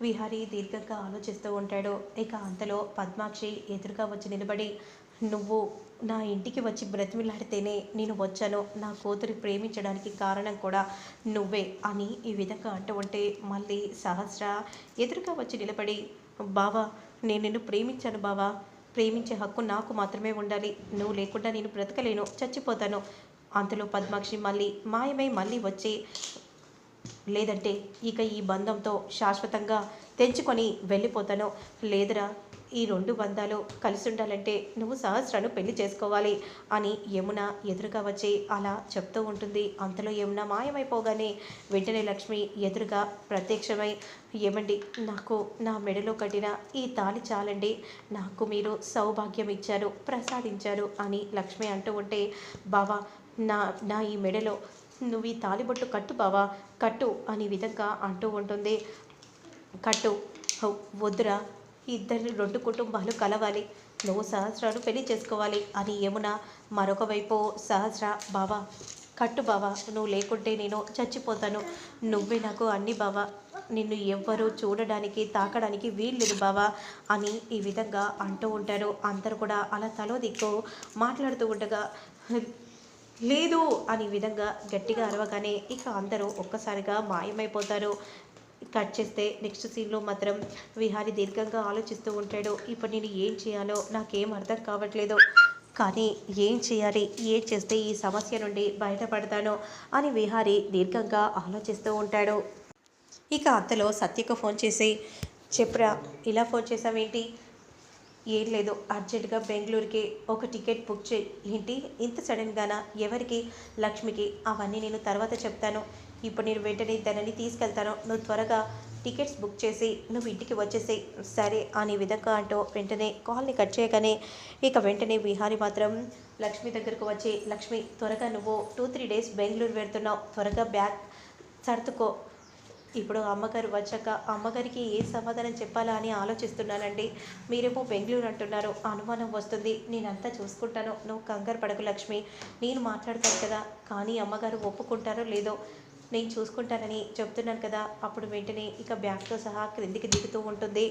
విహారీ దీర్ఘంగా ఆలోచిస్తూ ఉంటాడు. ఇక అంతలో పద్మాక్షి ఎదురుగా వచ్చి నిలబడి నువ్వు నా ఇంటికి వచ్చి బ్రతిమిలాడితేనే నేను వచ్చాను. నా కూతురి ప్రేమించడానికి కారణం కూడా నువ్వే అని ఈ విధంగా అంటూ ఉంటే మళ్ళీ సహస్ర ఎదురుగా వచ్చి నిలబడి బావా నేను నిన్ను ప్రేమించాను బావా. ప్రేమించే హక్కు నాకు మాత్రమే ఉండాలి. నువ్వు లేకుండా నేను బ్రతకలేను. చచ్చిపోతాను. అంతలో పద్మాక్షి మళ్ళీ మాయమై మళ్ళీ వచ్చి లేదంటే ఇక ఈ బంధంతో శాశ్వతంగా తెంచుకొని వెళ్ళిపోతాను లేదురా ఈ రెండు బంధాలు కలిసి ఉండాలంటే నువ్వు సహస్రను పెళ్ళి చేసుకోవాలి అని యమున ఎదురుగా వచ్చి అలా చెప్తూ ఉంటుంది. అంతలో యమున మాయమైపోగానే వెంటనే లక్ష్మి ఎదురుగా ప్రత్యక్షమై ఏమండి నాకు నా మెడలో కట్టిన ఈ తాళి చాలండి. నాకు మీరు సౌభాగ్యం ఇచ్చారు ప్రసాదించారు అని లక్ష్మి అంటూ ఉంటే బావా నా నా ఈ మెడలో నువ్వు ఈ తాలిబొట్టు కట్టు బావా కట్టు అని విధంగా అంటూ ఉంటుంది. కట్టు వద్దురా ఇద్దరు రెండు కుటుంబాలు కలవాలి. నువ్వు సహస్రాను పెళ్ళి చేసుకోవాలి అని యమున మరొక వైపు సహస్ర బావా కట్టు బావా నువ్వు లేకుంటే నేను చచ్చిపోతాను. నువ్వే నాకు అన్ని బావా. నిన్ను ఎవ్వరూ చూడడానికి తాకడానికి వీల్లేదు బావా అని ఈ విధంగా అంటూ ఉంటారు. అందరు కూడా అలా తలో దిక్కు మాట్లాడుతూ ఉండగా లేదు అనే విధంగా గట్టిగా అరవగానే ఇక అందరూ ఒక్కసారిగా మాయమైపోతారు. కట్ చేస్తే నెక్స్ట్ సీన్లో మాత్రం విహారి దీర్ఘంగా ఆలోచిస్తూ ఉంటాడు. ఇప్పుడు నేను ఏం చేయాలో నాకేం అర్థం కావట్లేదు. కానీ ఏం చేయాలి? ఏం చేస్తే ఈ సమస్య నుండి బయటపడతానో అని విహారి దీర్ఘంగా ఆలోచిస్తూ ఉంటాడు. ఇక అంతలో సత్యకు ఫోన్ చేసి చెప్పరా ఇలా ఫోన్ చేసావేంటి? ఏం లేదు అర్జెంటుగా బెంగళూరుకి ఒక టికెట్ బుక్ చేయి. ఏంటి? ఇంత సడన్గానా? ఎవరికి? లక్ష్మికి. అవన్నీ నేను తర్వాత చెప్తాను. ఇప్పుడు నేను వెంటనే దానిని తీసుకెళ్తాను. నువ్వు త్వరగా టికెట్స్ బుక్ చేసి నువ్వు ఇంటికి వచ్చేసి సరే అనే విధంగా అంటూ వెంటనే కాల్ని కట్ చేయగానే ఇక వెంటనే విహారి మాత్రం లక్ష్మి దగ్గరకు వచ్చి లక్ష్మి త్వరగా నువ్వు టూ త్రీ డేస్ బెంగళూరు వెళ్తున్నావు. త్వరగా బ్యాగ్ సర్దుకో. ఇప్పుడు అమ్మగారు వచ్చాక అమ్మగారికి ఏ సమాధానం చెప్పాలా అని ఆలోచిస్తున్నానండి. మీరేమో బెంగళూరు అంటున్నారు. అనుమానం వస్తుంది. నేనంతా చూసుకుంటాను. నువ్వు కంగారు పడకు లక్ష్మి. నేను మాట్లాడతాను కదా. కానీ అమ్మగారు ఒప్పుకుంటారో లేదో నేను చూసుకుంటానని చెప్తున్నాను కదా. అప్పుడు వెంటనే ఇక బ్యాగ్తో సహా క్రిందికి దిగుతూ ఉంటుంది.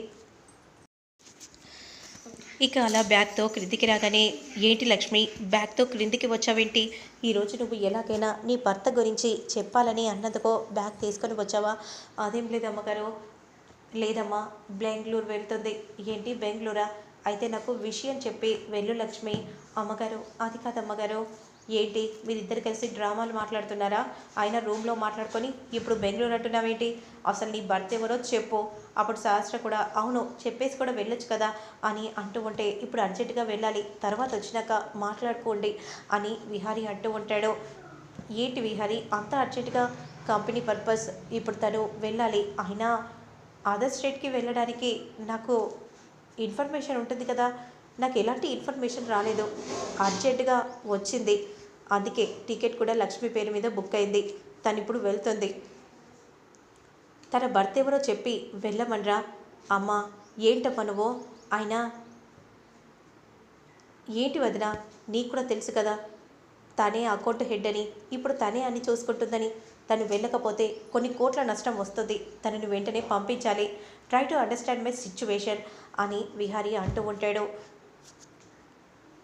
ఇక అలా బ్యాగ్తో క్రిందికి రాగానే ఏంటి లక్ష్మి బ్యాగ్తో క్రిందికి వచ్చావేంటి? ఈరోజు నువ్వు ఎలాగైనా నీ భర్త గురించి చెప్పాలని అన్నందుకో బ్యాగ్ తీసుకొని వచ్చావా? అదేం లేదు అమ్మగారు. లేదమ్మా బెంగళూరు వెళ్తుంది. ఏంటి బెంగళూరా? అయితే నాకు విషయం చెప్పి వెళ్ళు లక్ష్మి. అమ్మగారు అది కాదమ్మగారు. ఏంటి? మీరిద్దరు కలిసి డ్రామాలు మాట్లాడుతున్నారా? ఆయన రూమ్లో మాట్లాడుకొని ఇప్పుడు బెంగళూరు అంటున్నావేంటి? అసలు నీ భర్త ఎవరో చెప్పు. అప్పుడు శాస్త్ర కూడా అవును చెప్పేసి కూడా వెళ్ళొచ్చు కదా అని అంటూ ఉంటే ఇప్పుడు అర్జెంటుగా వెళ్ళాలి. తర్వాత వచ్చినాక మాట్లాడుకోండి అని విహారీ అంటూ ఉంటాడు. ఏంటి విహారీ? అంత అర్జెంటుగా కంపెనీ పర్పస్ ఇప్పుడు తను వెళ్ళాలి. అయినా అదర్ స్టేట్కి వెళ్ళడానికి నాకు ఇన్ఫర్మేషన్ ఉంటుంది కదా. నాకు ఎలాంటి ఇన్ఫర్మేషన్ రాలేదు. అర్జెంటుగా వచ్చింది. అందుకే టికెట్ కూడా లక్ష్మి పేరు మీద బుక్ అయింది. తను ఇప్పుడు వెళ్తుంది. తన భర్త ఎవరో చెప్పి వెళ్ళమనరా. అమ్మా ఏంట నువ్వు? ఆయన ఏంటి వదిన? నీకు కూడా తెలుసు కదా. తనే అకౌంట్ హెడ్ అని ఇప్పుడు తనే అన్ని చూసుకుంటుందని. తను వెళ్ళకపోతే కొన్ని కోట్ల నష్టం వస్తుంది. తనని వెంటనే పంపించాలి. Try to understand my situation అని విహారీ అంటూ ఉంటాడు.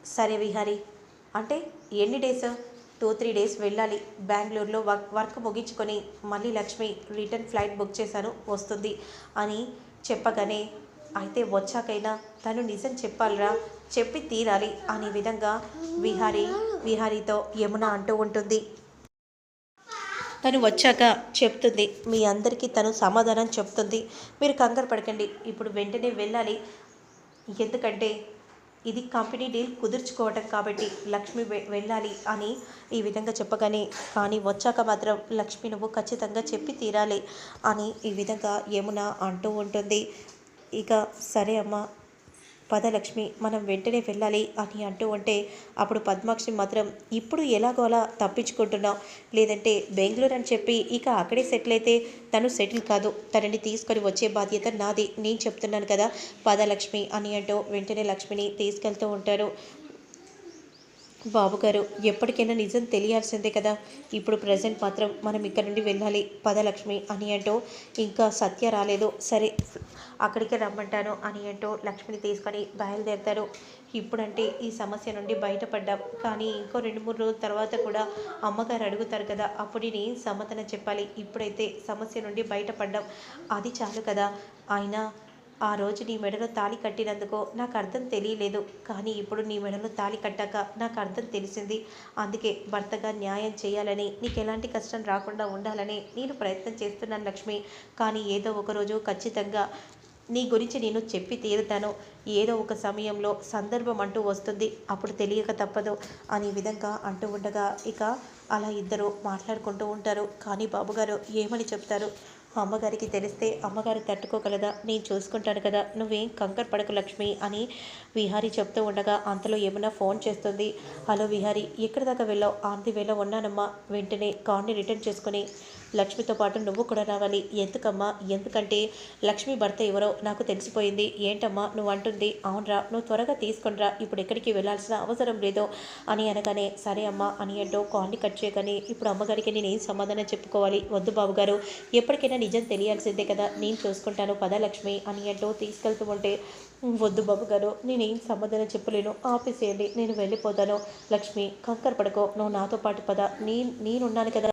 సరే విహారీ అంటే ఎన్ని డేస్? టూ త్రీ డేస్ వెళ్ళాలి. బెంగళూరులో వర్క్ వర్క్ ముగించుకొని మళ్ళీ లక్ష్మి రిటర్న్ ఫ్లైట్ బుక్ చేశాను వస్తుంది అని చెప్పగానే అయితే వచ్చాకైనా తను నిజం చెప్పాలిరా చెప్పి తీరాలి అనే విధంగా విహారీ విహారీతో యమున అంటూ ఉంటుంది. తను వచ్చాక చెప్తుంది మీ అందరికీ తను సమాధానం చెప్తుంది. మీరు కంగారు పడకండి. ఇప్పుడు వెంటనే వెళ్ళాలి. ఎందుకంటే ఇది కంపెనీ డీల్ కుదుర్చుకోవటం కాబట్టి లక్ష్మి వె- వెళ్ళాలి అని ఈ విధంగా చెప్పగానే కానీ వచ్చాక మాత్రం లక్ష్మి నువ్వు ఖచ్చితంగా చెప్పి తీరాలి అని ఈ విధంగా యమున అంటూ ఉంటుంది. ఇక సరే అమ్మ పదలక్ష్మి మనం వెంటనే వెళ్ళాలి అని అంటూ ఉంటే అప్పుడు పద్మాక్షి మాత్రం ఇప్పుడు ఎలాగోలా తప్పించుకుంటున్నావు? లేదంటే బెంగళూరు అని చెప్పి ఇక అక్కడే సెటిల్ అయితే తను సెటిల్ కాదు. తనని తీసుకొని వచ్చే బాధ్యత నాది. నేను చెప్తున్నాను కదా పదలక్ష్మి అని అంటూ వెంటనే లక్ష్మిని తీసుకెళ్తూ ఉంటారు బాబుగారు ఎప్పటికైనా నిజం తెలియాల్సిందే కదా. ఇప్పుడు ప్రజెంట్ మాత్రం మనం ఇక్కడ నుండి వెళ్ళాలి. పదలక్ష్మి అని అంటూ ఇంకా సత్య రాలేదు. సరే అక్కడికే రమ్మంటాను అని అంటూ లక్ష్మిని తీసుకొని బయలుదేరుతారు. ఇప్పుడంటే ఈ సమస్య నుండి బయటపడ్డాం. కానీ ఇంకో రెండు మూడు రోజుల తర్వాత కూడా అమ్మగారు అడుగుతారు కదా అప్పుడు నేను సమాధానం చెప్పాలి. ఇప్పుడైతే సమస్య నుండి బయటపడ్డాం. అది చాలు కదా. ఆయన ఆ రోజు నీ మెడలో తాళి కట్టినందుకో నాకు అర్థం తెలియలేదు. కానీ ఇప్పుడు నీ మెడలో తాళి కట్టాక నాకు అర్థం తెలిసింది. అందుకే భర్తగా న్యాయం చేయాలని నీకు ఎలాంటి కష్టం రాకుండా ఉండాలని నేను ప్రయత్నం చేస్తున్నాను లక్ష్మి. కానీ ఏదో ఒకరోజు ఖచ్చితంగా నీ గురించి నేను చెప్పి తీరుతాను. ఏదో ఒక సమయంలో సందర్భం అంటూ వస్తుంది. అప్పుడు తెలియక తప్పదు. అనే విధంగా అంటూ ఉండగా ఇక అలా ఇద్దరు మాట్లాడుకుంటూ ఉంటారు. కానీ బాబుగారు ఏమని చెప్తారు? అమ్మగారికి తెలిస్తే అమ్మగారు తట్టుకోగలదా? నేను చూసుకుంటాను కదా. నువ్వేం కంకర్ పడకు లక్ష్మి అని విహారీ చెప్తూ ఉండగా అంతలో ఏమన్నా ఫోన్ చేస్తుంది. హలో విహారీ ఎక్కడి దాకా వెళ్ళావు? ఆంది వేళ ఉన్నానమ్మా. వెంటనే కార్ని రిటర్న్ చేసుకుని లక్ష్మితో పాటు నువ్వు కూడా రావాలి. ఎందుకమ్మా? ఎందుకంటే లక్ష్మి భర్త ఎవరో నాకు తెలిసిపోయింది. ఏంటమ్మా? నువ్వు అంటుంది. అవునరా నువ్వు త్వరగా తీసుకొనిరా. ఇప్పుడు ఎక్కడికి వెళ్ళాల్సిన అవసరం లేదో అని అనగానే సరే అమ్మా అని అంటూ కాల్ని కట్ చేయగానే ఇప్పుడు అమ్మగారికి నేను ఏం సమాధానం చెప్పుకోవాలి? వద్దు బాబుగారు. ఎప్పటికైనా నిజం తెలియాల్సిందే కదా. నేను చూసుకుంటాను పద లక్ష్మి అని అంటూ తీసుకెళ్తూ ఉంటే వద్దు బాబు గారు నేనేం సమాధానం చెప్పలేను. ఆపేసేయండి. నేను వెళ్ళిపోతాను. లక్ష్మి కంకర పడుకో. నువ్వు నాతో పాటు పద. నీ నేనున్నాను కదా.